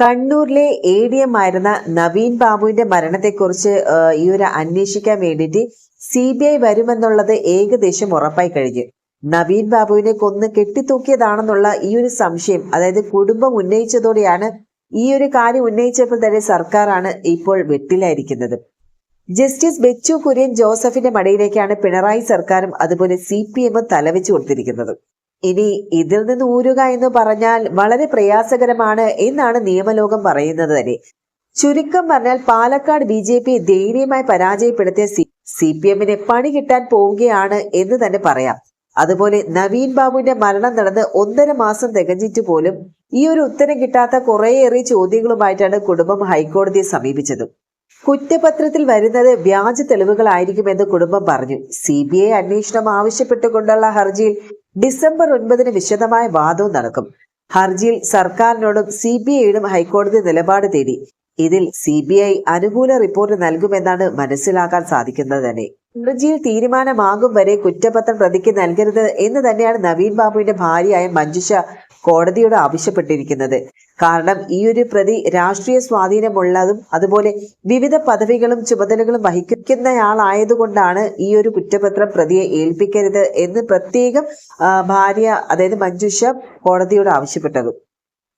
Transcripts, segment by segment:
കണ്ണൂരിലെ A D M ആയിരുന്ന നവീൻ ബാബുവിന്റെ മരണത്തെക്കുറിച്ച് ഈ ഒരു അന്വേഷിക്കാൻ വേണ്ടിയിട്ട് സി ബി ഐ വരുമെന്നുള്ളത് ഏകദേശം ഉറപ്പായി കഴിഞ്ഞു. നവീൻ ബാബുവിനെ കൊന്ന് കെട്ടിത്തൂക്കിയതാണെന്നുള്ള ഈ ഒരു സംശയം അതായത് കുടുംബം ഉന്നയിച്ചതോടെയാണ് ഈ ഒരു കാര്യം ഉന്നയിച്ചപ്പോൾ തന്നെ സർക്കാരാണ് ഇപ്പോൾ വെട്ടിലായിരിക്കുന്നത്. ജസ്റ്റിസ് ബെച്ചു കുര്യൻ ജോസഫിന്റെ മടിയിലേക്കാണ് പിണറായി സർക്കാരും അതുപോലെ സി പി എമ്മും തലവെച്ചു കൊടുത്തിരിക്കുന്നത്. ഇനി ഇതിൽ നിന്ന് ഊരുക എന്ന് പറഞ്ഞാൽ വളരെ പ്രയാസകരമാണ് എന്നാണ് നിയമലോകം പറയുന്നത് തന്നെ. ചുരുക്കം പറഞ്ഞാൽ പാലക്കാട് ബി ജെ പി ദയനീയമായി പരാജയപ്പെടുത്തിയ സി സി പി എമ്മിനെ പണി കിട്ടാൻ പോവുകയാണ് എന്ന് തന്നെ പറയാം. അതുപോലെ നവീൻ ബാബുവിന്റെ മരണം നടന്ന് ഒന്നര മാസം തികഞ്ഞിട്ട് പോലും ഈ ഒരു ഉത്തരം കിട്ടാത്ത കുറേയേറെ ചോദ്യങ്ങളുമായിട്ടാണ് കുടുംബം ഹൈക്കോടതിയെ സമീപിച്ചത്. കുറ്റപത്രത്തിൽ വരുന്നത് വ്യാജ തെളിവുകളായിരിക്കുമെന്ന് കുടുംബം പറഞ്ഞു. സി ബി ഐ അന്വേഷണം ആവശ്യപ്പെട്ടുകൊണ്ടുള്ള ഹർജിയിൽ ഡിസംബർ ഒൻപതിന് വിശദമായ വാദവും നടക്കും. ഹർജിയിൽ സർക്കാരിനോടും സി ബി ഐയോടും ഹൈക്കോടതി നിലപാട് തേടി. ഇതിൽ സി ബി ഐ അനുകൂല റിപ്പോർട്ട് നൽകുമെന്നാണ് മനസ്സിലാക്കാൻ സാധിക്കുന്നത് തന്നെ. ഹർജിയിൽ തീരുമാനമാകും വരെ കുറ്റപത്രം പ്രതിക്ക് നൽകരുത് എന്ന് തന്നെയാണ് നവീൻ ബാബുവിന്റെ ഭാര്യയായ മഞ്ജുഷ കോടതിയോട് ആവശ്യപ്പെട്ടിരിക്കുന്നത്. കാരണം ഈ ഒരു പ്രതി രാഷ്ട്രീയ സ്വാധീനമുള്ളതും അതുപോലെ വിവിധ പദവികളും ചുമതലകളും വഹിക്കുന്നയാളായതുകൊണ്ടാണ് ഈ ഒരു കുറ്റപത്രം പ്രതിയെ ഏൽപ്പിക്കരുത് എന്ന് പ്രത്യേകം ഭാര്യ അതായത് മഞ്ജുഷ കോടതിയോട് ആവശ്യപ്പെട്ടത്.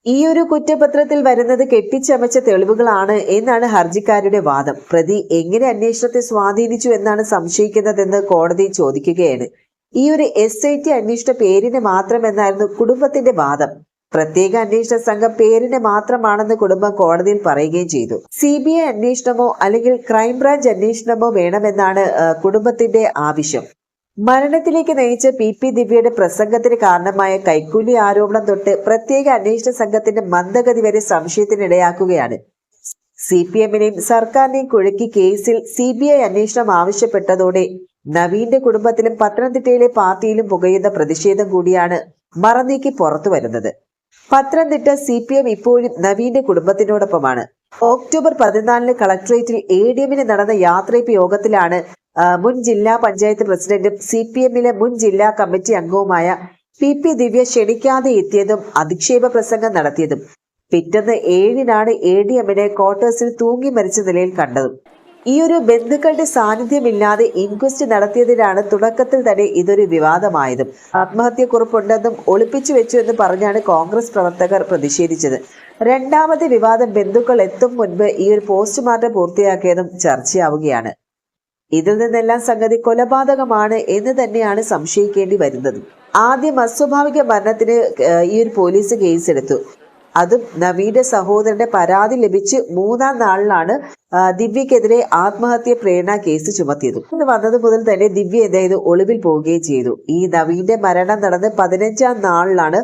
ഈ ഒരു കുറ്റപത്രത്തിൽ വരുന്നത് കെട്ടിച്ചമച്ച തെളിവുകളാണ് എന്നാണ് ഹർജിക്കാരുടെ വാദം. പ്രതി എങ്ങനെ അന്വേഷണത്തെ സ്വാധീനിച്ചു എന്നാണ് സംശയിക്കുന്നതെന്ന് കോടതി ചോദിക്കുകയാണ്. ഈ ഒരു എസ് ഐ ടി അന്വേഷണ പേരിന് മാത്രമെന്നായിരുന്നു കുടുംബത്തിന്റെ വാദം. പ്രത്യേക അന്വേഷണ സംഘം പേരിന് മാത്രമാണെന്ന് കുടുംബം കോടതിയിൽ പറയുകയും ചെയ്തു. സി ബി ഐ അന്വേഷണമോ അല്ലെങ്കിൽ ക്രൈംബ്രാഞ്ച് അന്വേഷണമോ വേണമെന്നാണ് കുടുംബത്തിന്റെ ആവശ്യം. മരണത്തിലേക്ക് നയിച്ച പി പി ദിവ്യയുടെ പ്രസംഗത്തിന് കാരണമായ കൈക്കൂലി ആരോപണം തൊട്ട് പ്രത്യേക അന്വേഷണ സംഘത്തിന്റെ മന്ദഗതി വരെ സംശയത്തിനിടയാക്കുകയാണ്. സി പി എമ്മിനെയും സർക്കാരിനെയും കുഴക്കി കേസിൽ സി ബി ഐ അന്വേഷണം ആവശ്യപ്പെട്ടതോടെ നവീന്റെ കുടുംബത്തിലും പത്തനംതിട്ടയിലെ പാർട്ടിയിലും പുകയുന്ന പ്രതിഷേധം കൂടിയാണ് മറനീക്കി പുറത്തു വരുന്നത്. പത്തനംതിട്ട സി പി എം ഇപ്പോഴും നവീന്റെ കുടുംബത്തിനോടൊപ്പമാണ്. ഒക്ടോബർ പതിനാലിന് കളക്ടറേറ്റിൽ എ ഡി എമ്മിന് നടന്ന യാത്രയപ്പ് യോഗത്തിലാണ് മുൻ ജില്ലാ പഞ്ചായത്ത് പ്രസിഡന്റും സി പി എമ്മിലെ മുൻ ജില്ലാ കമ്മിറ്റി അംഗവുമായ പി പി ദിവ്യ ക്ഷണിക്കാതെ എത്തിയതും അധിക്ഷേപ പ്രസംഗം നടത്തിയതും. പിറ്റേന്ന് ഏഴിനാണ് എ ഡി എമ്മിനെ ക്വാർട്ടേഴ്സിൽ തൂങ്ങി മരിച്ച നിലയിൽ കണ്ടതും. ഈ ഒരു ബന്ധുക്കളുടെ സാന്നിധ്യമില്ലാതെ ഇൻക്വസ്റ്റ് നടത്തിയതിനാണ് തുടക്കത്തിൽ തന്നെ ഇതൊരു വിവാദമായതും. ആത്മഹത്യക്കുറിപ്പുണ്ടെന്നും ഒളിപ്പിച്ചു വെച്ചു എന്ന് പറഞ്ഞാണ് കോൺഗ്രസ് പ്രവർത്തകർ പ്രതിഷേധിച്ചത്. രണ്ടാമത്തെ വിവാദം ബന്ധുക്കൾ എത്തും മുൻപ് ഈ ഒരു പോസ്റ്റ്മോർട്ടം പൂർത്തിയാക്കിയതും ചർച്ചയാവുകയാണ്. ഇതിൽ നിന്നെല്ലാം സംഗതി കൊലപാതകമാണ് എന്ന് തന്നെയാണ് സംശയിക്കേണ്ടി വരുന്നത്. ആദ്യം അസ്വാഭാവിക മരണത്തിന് ഈ ഒരു പോലീസ് കേസെടുത്തു. അതും നവീന്റെ സഹോദരന്റെ പരാതി ലഭിച്ച് മൂന്നാം നാളിലാണ് ദിവ്യക്കെതിരെ ആത്മഹത്യ പ്രേരണ കേസ് ചുമത്തിയത്. ഇന്ന് വന്നത് മുതൽ തന്നെ ദിവ്യ എന്തായത് ഒളിവിൽ പോവുകയും ചെയ്തു. ഈ നവീന്റെ മരണം നടന്ന് പതിനഞ്ചാം നാളിലാണ്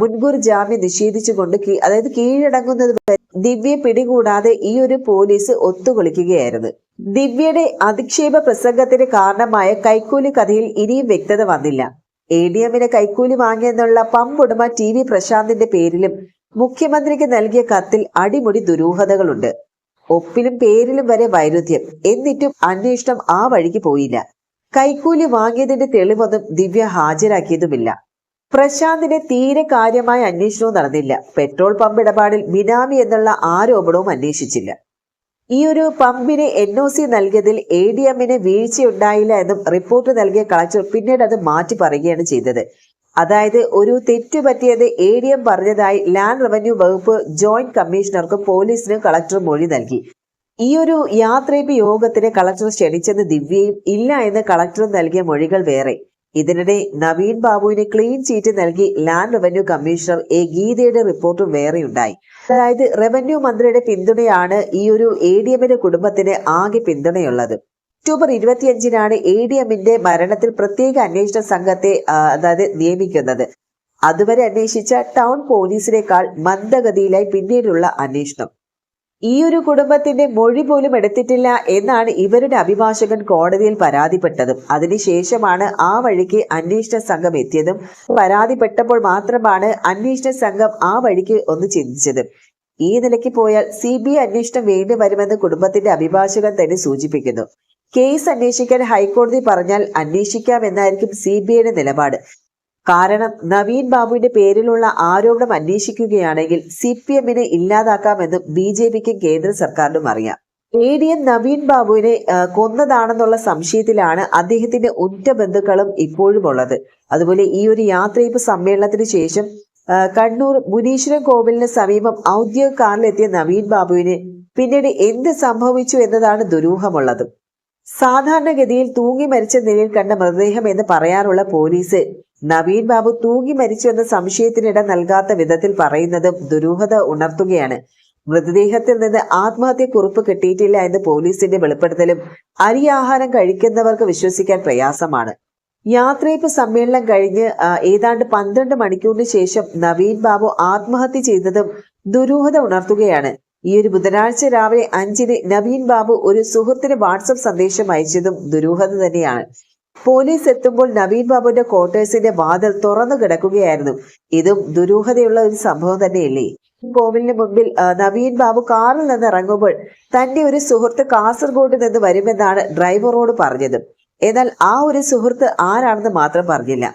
മുൻകൂർ ജാമ്യം നിഷേധിച്ചുകൊണ്ട് അതായത് കീഴടങ്ങുന്നത് വരെ ദിവ്യയെ പിടികൂടാതെ ഈ ഒരു പോലീസ് ഒത്തുകൊളിക്കുകയായിരുന്നു. ദിവ്യയുടെ അധിക്ഷേപ പ്രസംഗത്തിന് കാരണമായ കൈക്കൂലി കഥയിൽ ഇനിയും വ്യക്തത വന്നില്ല. എ ഡി എമ്മിന് കൈക്കൂലി വാങ്ങിയെന്നുള്ള പമ്പുടമ ടി വി പ്രശാന്തിന്റെ പേരിലും മുഖ്യമന്ത്രിക്ക് നൽകിയ കത്തിൽ അടിമുടി ദുരൂഹതകളുണ്ട്. ഒപ്പിലും പേരിലും വരെ വൈരുദ്ധ്യം. എന്നിട്ടും അന്വേഷണം ആ വഴിക്ക് പോയില്ല. കൈക്കൂലി വാങ്ങിയതിന്റെ തെളിവൊന്നും ദിവ്യ ഹാജരാക്കിയതുമില്ല. പ്രശാന്തിന് തീരെ കാര്യമായ അന്വേഷണവും നടന്നില്ല. പെട്രോൾ പമ്പ് ഇടപാടിൽ ബിനാമി എന്നുള്ള ആരോപണവും അന്വേഷിച്ചില്ല. ഈ ഒരു പമ്പിന് എൻ ഒ സി നൽകിയതിൽ എ ഡി എമ്മിന് വീഴ്ചയുണ്ടായില്ല എന്നും റിപ്പോർട്ട് നൽകിയ കളക്ടർ പിന്നീട് അത് മാറ്റി പറയുകയാണ് ചെയ്തത്. അതായത് ഒരു തെറ്റ് പറ്റിയത് എ ഡി എം പറഞ്ഞതായി ലാൻഡ് റവന്യൂ വകുപ്പ് ജോയിന്റ് കമ്മീഷണർക്കും പോലീസിനും കളക്ടർ മൊഴി നൽകി. ഈ ഒരു യാത്രയപ്പ് യോഗത്തിന് കളക്ടർ ക്ഷണിച്ചെന്ന് ദിവ്യയും ഇല്ല എന്ന് കളക്ടർ നൽകിയ മൊഴികൾ വേറെ. ഇതിനിടെ നവീൻ ബാബുവിന് ക്ലീൻ ചീറ്റ് നൽകി ലാൻഡ് റവന്യൂ കമ്മീഷണർ എ ഗീതയുടെ റിപ്പോർട്ടും വേറെയുണ്ടായി അതായത് റവന്യൂ മന്ത്രിയുടെ പിന്തുണയാണ് ഈ ഒരു എ ഡി എമ്മിന്റെ കുടുംബത്തിന് ആകെ പിന്തുണയുള്ളത്. ഒക്ടോബർ ഇരുപത്തിയഞ്ചിനാണ് എ ഡി എമ്മിന്റെ മരണത്തിൽ പ്രത്യേക അന്വേഷണ സംഘത്തെ അതായത് നിയമിക്കുന്നത്. അതുവരെ അന്വേഷിച്ച ടൗൺ പോലീസിനേക്കാൾ മന്ദഗതിയിലായി പിന്നീടുള്ള അന്വേഷണം. ഈ ഒരു കുടുംബത്തിന്റെ മൊഴി പോലും എടുത്തിട്ടില്ല എന്നാണ് ഇവരുടെ അഭിഭാഷകൻ കോടതിയിൽ പരാതിപ്പെട്ടതും. അതിനുശേഷമാണ് ആ വഴിക്ക് അന്വേഷണ സംഘം എത്തിയതും. പരാതിപ്പെട്ടപ്പോൾ മാത്രമാണ് അന്വേഷണ സംഘം ആ വഴിക്ക് ഒന്ന് ചിന്തിച്ചത്. ഈ നിലയ്ക്ക് പോയാൽ സി ബി ഐ അന്വേഷണം വേണ്ടി വരുമെന്ന് കുടുംബത്തിന്റെ അഭിഭാഷകൻ തന്നെ സൂചിപ്പിക്കുന്നു. കേസ് അന്വേഷിക്കാൻ ഹൈക്കോടതി പറഞ്ഞാൽ അന്വേഷിക്കാമെന്നായിരിക്കും സി ബി ഐയുടെ നിലപാട്. കാരണം നവീൻ ബാബുവിന്റെ പേരിലുള്ള ആരോപണം അന്വേഷിക്കുകയാണെങ്കിൽ സി പി എമ്മിനെ ഇല്ലാതാക്കാമെന്നും ബി ജെ പിക്കും കേന്ദ്ര സർക്കാരിനും അറിയാം. എ ഡി എം നവീൻ ബാബുവിനെ കൊന്നതാണെന്നുള്ള സംശയത്തിലാണ് അദ്ദേഹത്തിന്റെ ഉറ്റ ബന്ധുക്കളും ഇപ്പോഴും ഉള്ളത് അതുപോലെ ഈ ഒരു യാത്രയപ്പ് സമ്മേളനത്തിന് ശേഷം കണ്ണൂർ മുനീശ്വരൻ കോവിലിന് സമീപം ഔദ്യോഗിക കാറിലെത്തിയ നവീൻ ബാബുവിന് പിന്നീട് എന്ത് സംഭവിച്ചു എന്നതാണ് ദുരൂഹമുള്ളത്. സാധാരണഗതിയിൽ തൂങ്ങി മരിച്ച നിലയിൽ കണ്ട മൃതദേഹം എന്ന് പറയാറുള്ള പോലീസ് നവീൻ ബാബു തൂങ്ങി മരിച്ചു എന്ന സംശയത്തിനിട നൽകാത്ത വിധത്തിൽ പറയുന്നതും ദുരൂഹത ഉണർത്തുകയാണ്. മൃതദേഹത്തിൽ നിന്ന് ആത്മഹത്യ കുറിപ്പ് കിട്ടിയിട്ടില്ല എന്ന് പോലീസിന്റെ വെളിപ്പെടുത്തലും അരി ആഹാരം കഴിക്കുന്നവർക്ക് വിശ്വസിക്കാൻ പ്രയാസമാണ്. യാത്രയപ്പ് സമ്മേളനം കഴിഞ്ഞ് ഏതാണ്ട് പന്ത്രണ്ട് മണിക്കൂറിന് ശേഷം നവീൻ ബാബു ആത്മഹത്യ ചെയ്തതും ദുരൂഹത ഉണർത്തുകയാണ്. ഈ ഒരു ബുധനാഴ്ച രാവിലെ അഞ്ചിന് നവീൻ ബാബു ഒരു സുഹൃത്തിന് വാട്സപ്പ് സന്ദേശം അയച്ചതും ദുരൂഹത തന്നെയാണ്. പോലീസ് എത്തുമ്പോൾ നവീൻ ബാബുവിന്റെ ക്വാർട്ടേഴ്സിന്റെ വാതിൽ തുറന്നു കിടക്കുകയായിരുന്നു. ഇതും ദുരൂഹതയുള്ള ഒരു സംഭവം തന്നെയല്ലേ? കോവിലിന് മുമ്പിൽ നവീൻ ബാബു കാറിൽ നിന്ന് ഇറങ്ങുമ്പോൾ തന്റെ ഒരു സുഹൃത്ത് കാസർഗോഡ് നിന്ന് വരുമെന്നാണ് ഡ്രൈവറോട് പറഞ്ഞത്. എന്നാൽ ആ ഒരു സുഹൃത്ത് ആരാണെന്ന് മാത്രം പറഞ്ഞില്ല.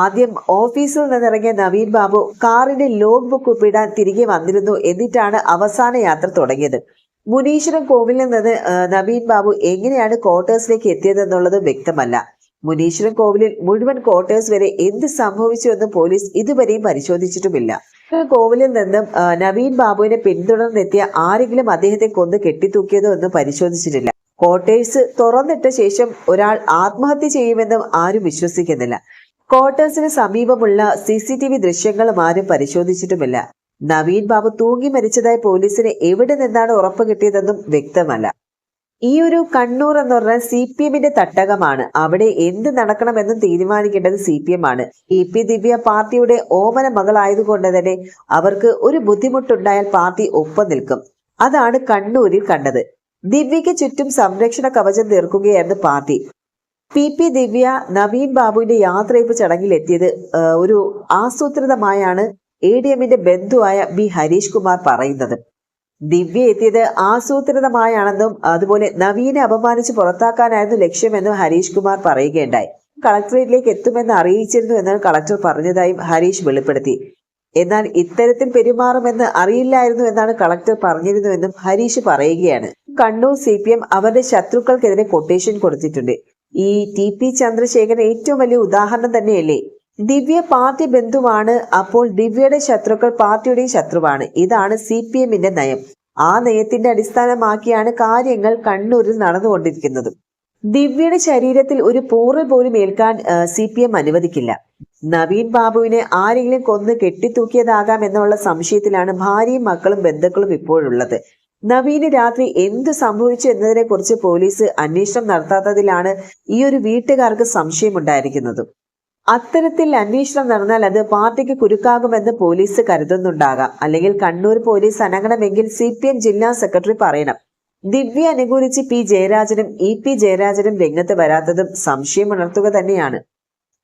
ആദ്യം ഓഫീസിൽ നിന്നിറങ്ങിയ നവീൻ ബാബു കാറിന്റെ ലോഗ് ബുക്ക് ഒപ്പിടാൻ തിരികെ വന്നിരുന്നു എന്നിട്ടാണ് അവസാന യാത്ര തുടങ്ങിയത്. മുനീശ്വരം കോവിലിൽ നിന്ന് നവീൻ ബാബു എങ്ങനെയാണ് ക്വാർട്ടേഴ്സിലേക്ക് എത്തിയതെന്നുള്ളത് വ്യക്തമല്ല. മുനീശ്വരം കോവിലിൽ മുഴുവൻ ക്വാർട്ടേഴ്സ് വരെ എന്ത് സംഭവിച്ചു എന്ന് പോലീസ് ഇതുവരെയും പരിശോധിച്ചിട്ടുമില്ല. കോവിലിൽ നിന്നും നവീൻ ബാബുവിനെ പിന്തുടർന്നെത്തിയ ആരെങ്കിലും അദ്ദേഹത്തെ കൊന്ന് കെട്ടിത്തൂക്കിയതോ എന്ന് പരിശോധിച്ചിട്ടില്ല. ക്വാർട്ടേഴ്സ് തുറന്നിട്ട ശേഷം ഒരാൾ ആത്മഹത്യ ചെയ്യുമെന്നും ആരും വിശ്വസിക്കുന്നില്ല. ക്വാർട്ടേഴ്സിന് സമീപമുള്ള സി സി ടി വി ദൃശ്യങ്ങളും ആരും പരിശോധിച്ചിട്ടുമില്ല. നവീൻ ബാബു തൂങ്ങി മരിച്ചതായി പോലീസിന് എവിടെ നിന്നാണ് ഉറപ്പ് കിട്ടിയതെന്നും വ്യക്തമല്ല. ഈ ഒരു കണ്ണൂർ എന്ന് പറഞ്ഞാൽ സി പി എമ്മിന്റെ തട്ടകമാണ്. അവിടെ എന്ത് നടക്കണമെന്നും തീരുമാനിക്കേണ്ടത് സി പി എം ആണ് ഇ പി ദിവ്യ പാർട്ടിയുടെ ഓമന മകളായതുകൊണ്ട് തന്നെ അവർക്ക് ഒരു ബുദ്ധിമുട്ടുണ്ടായാൽ പാർട്ടി ഒപ്പം നിൽക്കും. അതാണ് കണ്ണൂരിൽ കണ്ടത്. ദിവ്യയ്ക്ക് ചുറ്റും സംരക്ഷണ കവചം തീർക്കുകയായിരുന്നു party. P P Divya Naveen ബാബുവിന്റെ യാത്രയപ്പ് ചടങ്ങിൽ എത്തിയത് ഒരു ആസൂത്രിതമായാണ് എ ഡി എമ്മിന്റെ ബന്ധുവായ ബി ഹരീഷ് കുമാർ പറയുന്നത്. ദിവ്യ എത്തിയത് ആസൂത്രിതമായാണെന്നും അതുപോലെ നവീനെ അപമാനിച്ച് പുറത്താക്കാനായിരുന്നു ലക്ഷ്യമെന്നും ഹരീഷ് കുമാർ പറയുകയുണ്ടായി. കളക്ടറേറ്റിലേക്ക് എത്തുമെന്ന് അറിയിച്ചിരുന്നു എന്ന് കളക്ടർ പറഞ്ഞതായും ഹരീഷ് വെളിപ്പെടുത്തി. എന്നാൽ ഇത്തരത്തിൽ പെരുമാറുമെന്ന് അറിയില്ലായിരുന്നു എന്നാണ് കളക്ടർ പറഞ്ഞിരുന്നുവെന്നും ഹരീഷ് പറയുകയാണ്. കണ്ണൂർ സി അവരുടെ ശത്രുക്കൾക്കെതിരെ കൊട്ടേഷൻ കൊടുത്തിട്ടുണ്ട്. ഈ ടി പി ചന്ദ്രശേഖരൻ ഏറ്റവും വലിയ ഉദാഹരണം തന്നെയല്ലേ? ദിവ്യ പാർട്ടി ബന്ധുവാണ് അപ്പോൾ ദിവ്യയുടെ ശത്രുക്കൾ പാർട്ടിയുടെയും ശത്രുവാണ്. ഇതാണ് സി പി എമ്മിന്റെ നയം. ആ നയത്തിന്റെ അടിസ്ഥാനമാക്കിയാണ് കാര്യങ്ങൾ കണ്ണൂരിൽ നടന്നുകൊണ്ടിരിക്കുന്നത്. ദിവ്യയുടെ ശരീരത്തിൽ ഒരു പോറൽ പോലും ഏൽക്കാൻ സി പി എം അനുവദിക്കില്ല. നവീൻ ബാബുവിനെ ആരെങ്കിലും കൊന്ന് കെട്ടിത്തൂക്കിയതാകാം എന്നുള്ള സംശയത്തിലാണ് ഭാര്യയും മക്കളും ബന്ധുക്കളും ഇപ്പോഴുള്ളത്. നവീന് രാത്രി എന്ത് സംഭവിച്ചു എന്നതിനെ കുറിച്ച് പോലീസ് അന്വേഷണം നടത്താത്തതിലാണ് ഈ ഒരു വീട്ടുകാർക്ക് സംശയമുണ്ടായിരിക്കുന്നത്. അത്തരത്തിൽ അന്വേഷണം നടന്നാൽ അത് പാർട്ടിക്ക് കുരുക്കാകുമെന്ന് പോലീസ് കരുതുന്നുണ്ടാകാം. അല്ലെങ്കിൽ കണ്ണൂർ പോലീസ് അനങ്ങണമെങ്കിൽ സി പി എം ജില്ലാ സെക്രട്ടറി പറയണം. ദിവ്യ അനുകൂലിച്ച് പി ജയരാജനും ഇ പി ജയരാജനും രംഗത്ത് വരാത്തതും സംശയമുണർത്തുക തന്നെയാണ്.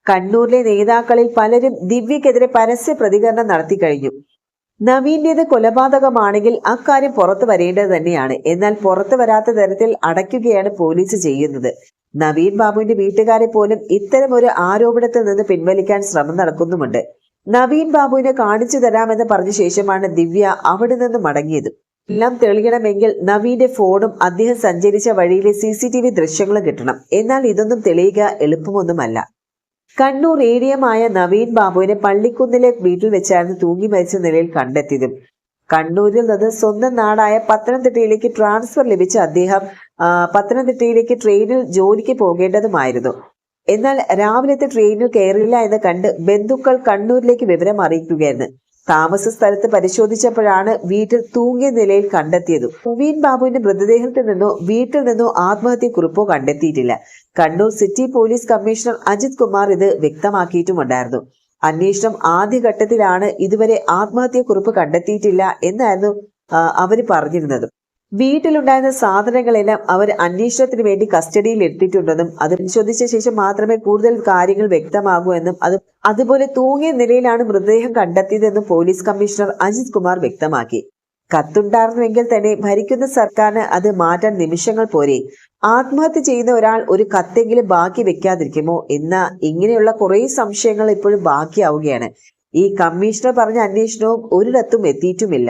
കണ്ണൂരിലെ നേതാക്കളിൽ പലരും ദിവ്യക്കെതിരെ പരസ്യ പ്രതികരണം നടത്തി കഴിഞ്ഞു നവീന്റേത് കൊലപാതകമാണെങ്കിൽ അക്കാര്യം പുറത്തു വരേണ്ടത് തന്നെയാണ്. എന്നാൽ പുറത്തു വരാത്ത തരത്തിൽ അടയ്ക്കുകയാണ് പോലീസ് ചെയ്യുന്നത്. നവീൻ ബാബുവിന്റെ വീട്ടുകാരെ പോലും ഇത്തരം ഒരു ആരോപണത്തിൽ നിന്ന് പിൻവലിക്കാൻ ശ്രമം നടക്കുന്നുമുണ്ട്. നവീൻ ബാബുവിനെ കാണിച്ചു തരാമെന്ന് പറഞ്ഞ ശേഷമാണ് ദിവ്യ അവിടെ നിന്ന് മടങ്ങിയത്. എല്ലാം തെളിയണമെങ്കിൽ നവീന്റെ ഫോണും അദ്ദേഹം സഞ്ചരിച്ച വഴിയിലെ സി സി ടി വി ദൃശ്യങ്ങളും കിട്ടണം. എന്നാൽ ഇതൊന്നും തെളിയുക എളുപ്പമൊന്നുമല്ല. കണ്ണൂർ ഏരിയമായ നവീൻ ബാബുവിനെ പള്ളിക്കുന്നിലെ വീട്ടിൽ വെച്ചായിരുന്നു തൂങ്ങി മരിച്ച നിലയിൽ കണ്ടെത്തിയതും. കണ്ണൂരിൽ നിന്ന് സ്വന്തം നാടായ പത്തനംതിട്ടയിലേക്ക് ട്രാൻസ്ഫർ ലഭിച്ച അദ്ദേഹം പത്തനംതിട്ടയിലേക്ക് ട്രെയിനിൽ ജോലിക്ക് പോകേണ്ടതുമായിരുന്നു. എന്നാൽ രാവിലത്തെ ട്രെയിനിൽ കയറില്ല എന്ന് കണ്ട് ബന്ധുക്കൾ കണ്ണൂരിലേക്ക് വിവരം അറിയിക്കുകയായിരുന്നു. താമസ സ്ഥലത്ത് പരിശോധിച്ചപ്പോഴാണ് വീട്ടിൽ തൂങ്ങിയ നിലയിൽ കണ്ടെത്തിയത്. മുവീൻ ബാബുവിന്റെ മൃതദേഹത്തിൽ നിന്നോ വീട്ടിൽ നിന്നോ ആത്മഹത്യ കുറിപ്പോ കണ്ടെത്തിയിട്ടില്ല. Kannur city police commissioner Ajith Kumar ഇത് വ്യക്തമാക്കിയിട്ടുമുണ്ടായിരുന്നു. അന്വേഷണം ആദ്യഘട്ടത്തിലാണ് ഇതുവരെ ആത്മഹത്യ കുറിപ്പ് കണ്ടെത്തിയിട്ടില്ല എന്നായിരുന്നു അവർ പറഞ്ഞിരുന്നത്. വീട്ടിലുണ്ടായിരുന്ന സാധനങ്ങളെല്ലാം അവർ അന്വേഷണത്തിന് വേണ്ടി കസ്റ്റഡിയിൽ എടുത്തിട്ടുണ്ടെന്നും അത് പരിശോധിച്ച ശേഷം മാത്രമേ കൂടുതൽ കാര്യങ്ങൾ വ്യക്തമാകൂ എന്നും അത് അതുപോലെ തൂങ്ങിയ നിലയിലാണ് മൃതദേഹം കണ്ടെത്തിയതെന്നും പോലീസ് കമ്മീഷണർ അജിത് കുമാർ വ്യക്തമാക്കി. കത്തുണ്ടായിരുന്നുവെങ്കിൽ തന്നെ ഭരിക്കുന്ന സർക്കാരിന് അത് മാറ്റാൻ നിമിഷങ്ങൾ പോരെ. ആത്മഹത്യ ചെയ്യുന്ന ഒരാൾ ഒരു കത്തെങ്കിലും ബാക്കി വെക്കാതിരിക്കുമോ? എന്ന ഇങ്ങനെയുള്ള കുറേ സംശയങ്ങൾ ഇപ്പോഴും ബാക്കിയാവുകയാണ്. ഈ കമ്മീഷണർ പറഞ്ഞ അന്വേഷണവും ഒരിടത്തും എത്തിയിട്ടുമില്ല.